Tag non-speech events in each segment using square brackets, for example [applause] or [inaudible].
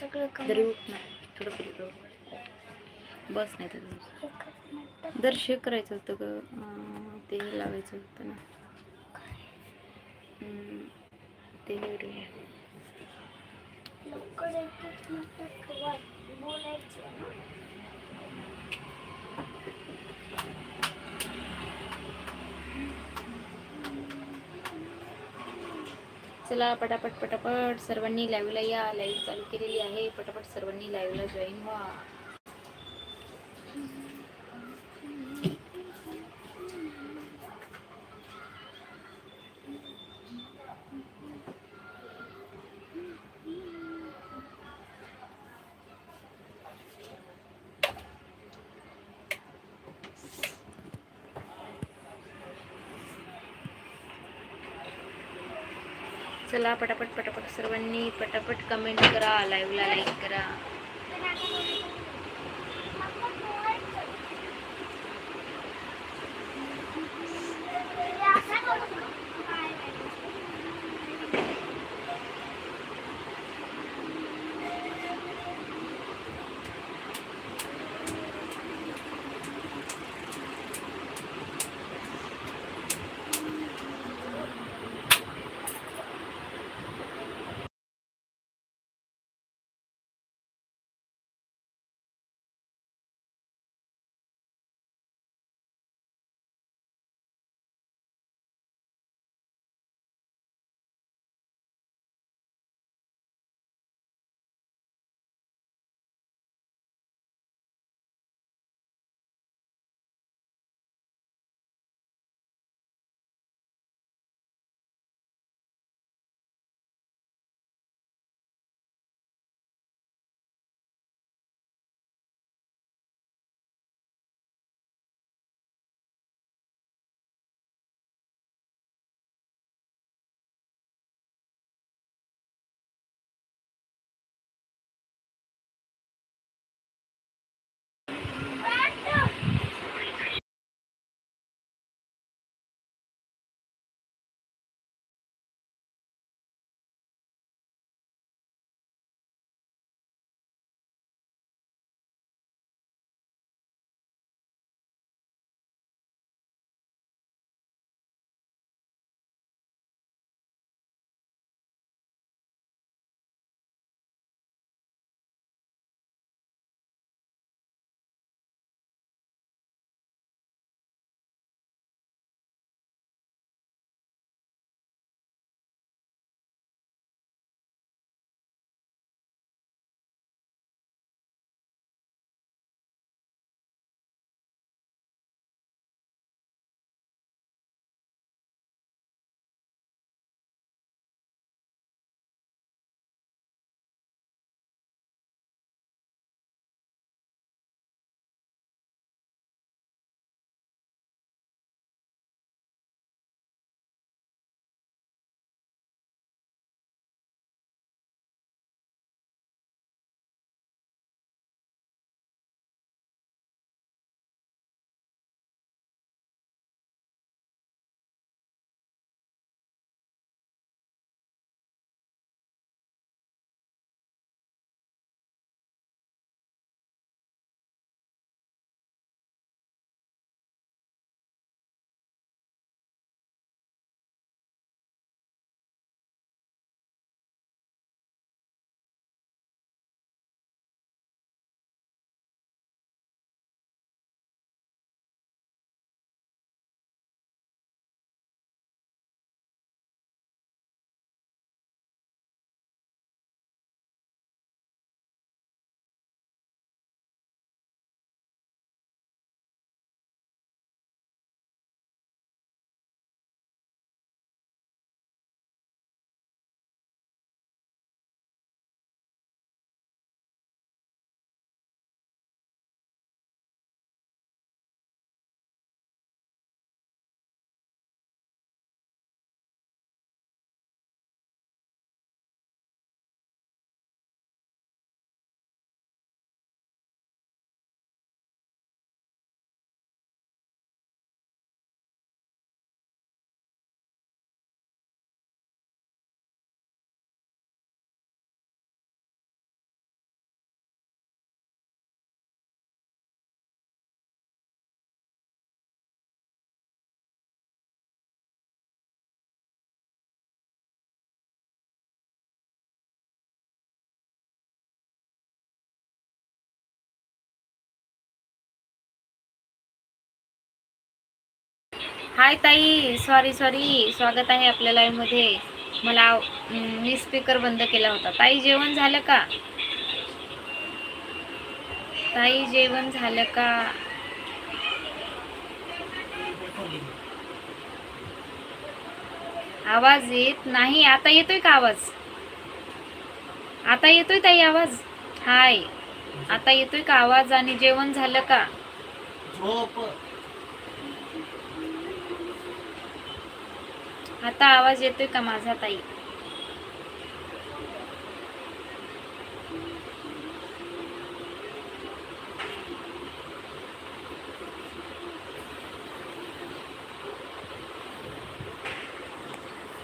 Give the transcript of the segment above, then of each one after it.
सगळं उठ ना थोडं. बस नाही तर दर्शन करायचं होतं ग. ते लावायचं होतं ना. ते लवकर बोलायचं चला पटापट पटापट. सर्वांनी लाईव्हला या. लाईव्ह चालू केलेली आहे. पटापट सर्वांनी लाईव्हला जॉईन व्हा. चला पटापट पटापट सर्वांनी पटापट कमेंट करा लाईव्हला लाईक करा. हाय ताई. सॉरी सॉरी स्वागत आहे आपल्या लाईव्हमध्ये मला मी स्पीकर बंद केला होता. ताई जेवण झालं का? ताई जेवण झालं का? आवाज येत नाही. आता येतोय का आवाज? आता येतोय ताई आवाज? हाय आता येतोय का आवाज आणि जेवण झालं का? आता आवाज येतोय का माझा ताई?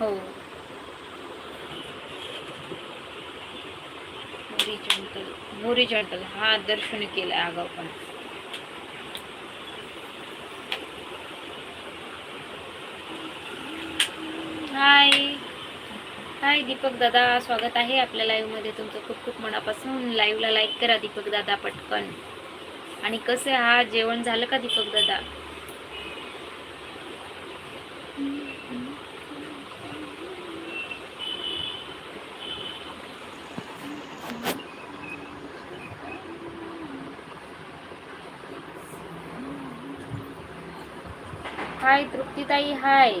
हो. होरिझॉन्टल होरिझॉन्टल हा दर्शन केलाय आगाव पण हाय हाय दीपक दादा. स्वागत आहे आपल्या लाईव्हमध्ये. तुमचं खूप खूप मनापासून लाईव्हला लाईक करा दीपक दादा पटकन. आणि कसं आहे हा जेवण झालं का दीपक दादा? हाय तृप्तीताई हाय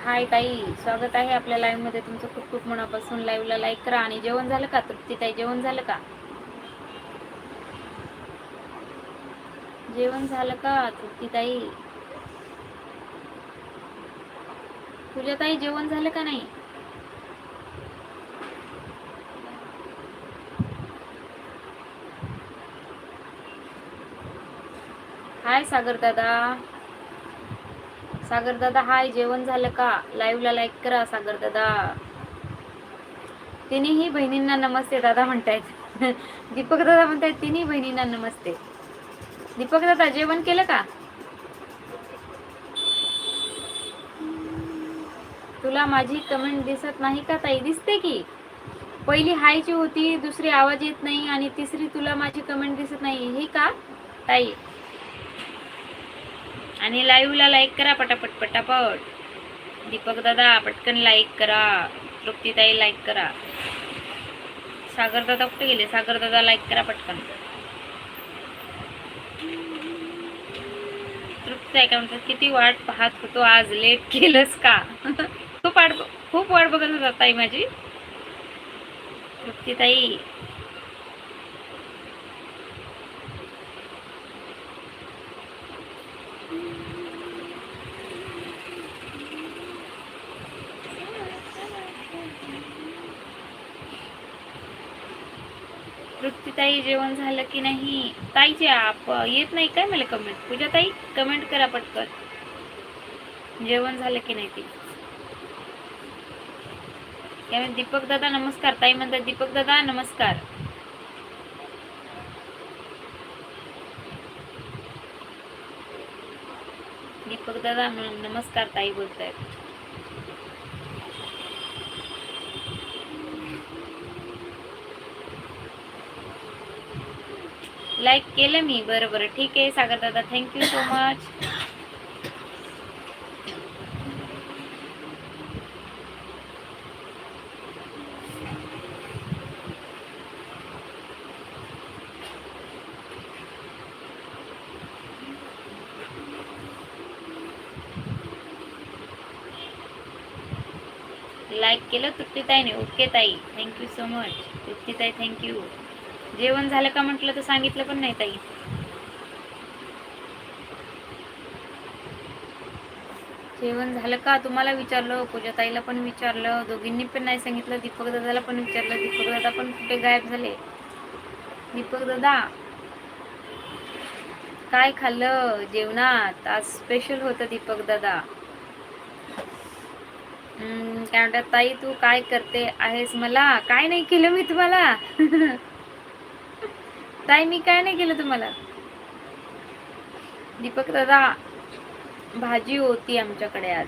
हाय ताई स्वागत आहे आपल्या लाईव्हमध्ये. तुमचं खूप खूप मनापासून लाईव्हला लाईक करा आणि जेवण झालं का? तृप्तीताई जेवण झालं का? जेवण झालं का तृप्तीताई तुझ्या ताई जेवण झालं का नाही? हाय सागर दादा. सागर दादा हाय जेवण झालं का? लाईव्हला लाईक करा सागर दादा तिन्ही बहिणींना नमस्ते दादा म्हणतायत. [laughs] दीपक दादा म्हणतायत तिन्ही बहिणींना नमस्ते. दीपक दादा जेवण केलं का? तुला माझी कमेंट दिसत नाही का ताई? दिसते की? पहिली हायची होती दुसरी आवाज येत नाही आणि तिसरी तुला माझी कमेंट दिसत नाही. हे का? ताई आणि लाईव्हला लाईक करा पटापट पटापट. दीपक दादा पटकन लाईक करा. तृप्तीताई लाईक करा. सागर दादा कुठे गेले? सागर दादा लाईक करा पटकन. तृप्तीताई काय म्हणतात किती वाट पाहत होतो आज लेट केलंस का? [laughs] खूप वाट खूप वाट बघत होता ताई माझी. तृप्तीताई तृप्तीताई जेवण झालं की नाही? ताईचे आप येत नाही काय मला कमेंट पूजा ताई कमेंट करा पटकन. जेवण झालं की नाही ती? काय दीपक दादा नमस्कार. ताई म्हणतात दीपक दादा नमस्कार. दीपक दादा नमस्कार ताई बोलतायत. लाईक केलं मी. बरं बरं ठीक आहे सागर दादा. थँक्यू सो मच लाईक केलं तृप्तीताईने. ओके ताई. थँक्यू सो मच तृप्तीताई थँक्यू जेवण झालं का म्हटलं तर सांगितलं पण नाही ताई. जेवण झालं का? तुम्हाला विचारलं पूजा ताईला पण विचारलं दोघींनी पण नाही सांगितलं दीपक दादाला पण विचारलं दीपक दादा पण कुठे गायब झाले? दीपक दादा काय खाल्लं? जेवणात आज स्पेशल होतं दीपक दादा काय म्हणतात ताई तू काय करते आहेस मला? काय नाही केलं मी तुम्हाला? [laughs] ताई मी काय नाही केलं तुम्हाला? दीपक दादा भाजी होती आमच्याकडे आज.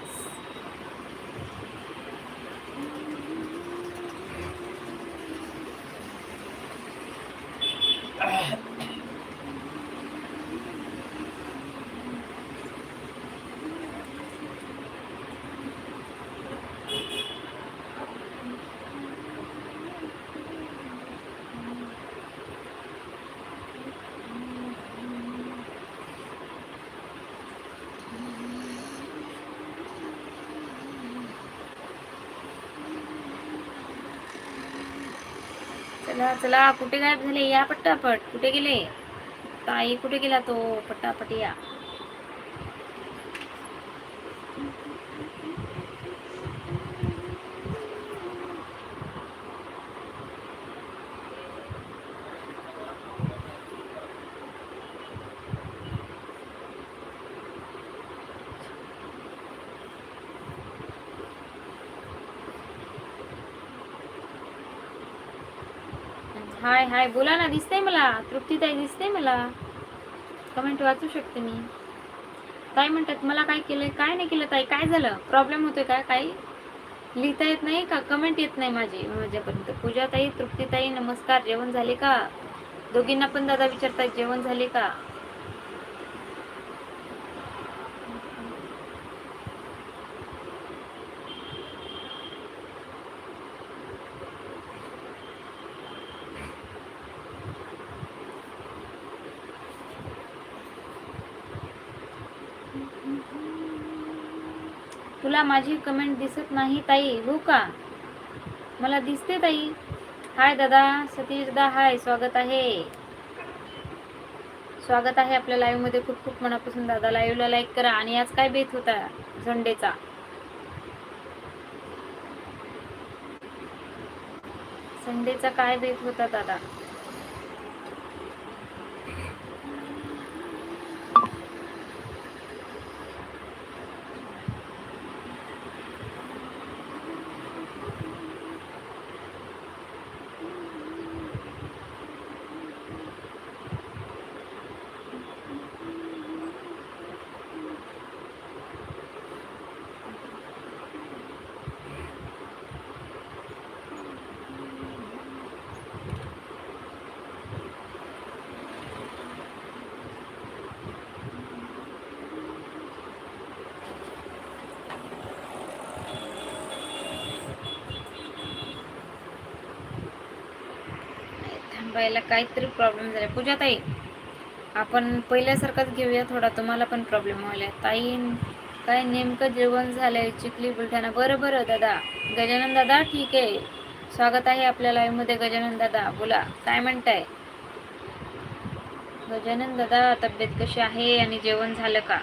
चला चला कुठे गायब झाले? या पट्टापट. कुठे गेले? ताई कुठे गेला तो? पट्टापट या. हाय हाय. बोला ना दिसतंय मला. तृप्तीताई दिसते मला. कमेंट वाचू शकते मी. ताई म्हणतात मला काय केलंय काय नाही केलं ताई? काय झालं? प्रॉब्लेम होतोय काय काही लिहिता येत नाही का? कमेंट येत नाही माझी माझ्यापर्यंत. पूजाताई तृप्तीताई नमस्कार. जेवण झाले का? दोघींना पण दादा विचारतात जेवण झाले का? तुला माझी कमेंट दिसत नाही ताई. हो का? मला दिसते ताई. हाय दादा. सतीश दादा हाय स्वागत आहे. स्वागत आहे आपल्या लाईव्हमध्ये. खूप खूप मनापासून दादा लाईव्हला लाईक करा. आणि आज काय बेत होता झंडेचा? संडेचा काय बेत होता दादा? बाईला काहीतरी प्रॉब्लेम झाला पूजा ताई आपण पहिल्यासारखाच घेऊया. थोडा तुम्हाला पण प्रॉब्लेम व्हायला ताई काय नेमकं जेवण झालंय? चिखली बुलढाणा. बरं बरं दादा. गजानन दादा ठीक आहे. स्वागत आहे आपल्या लाईव्हमध्ये गजानन दादा. बोला काय म्हणताय? गजानन दादा तब्येत कशी आहे आणि जेवण झालं का?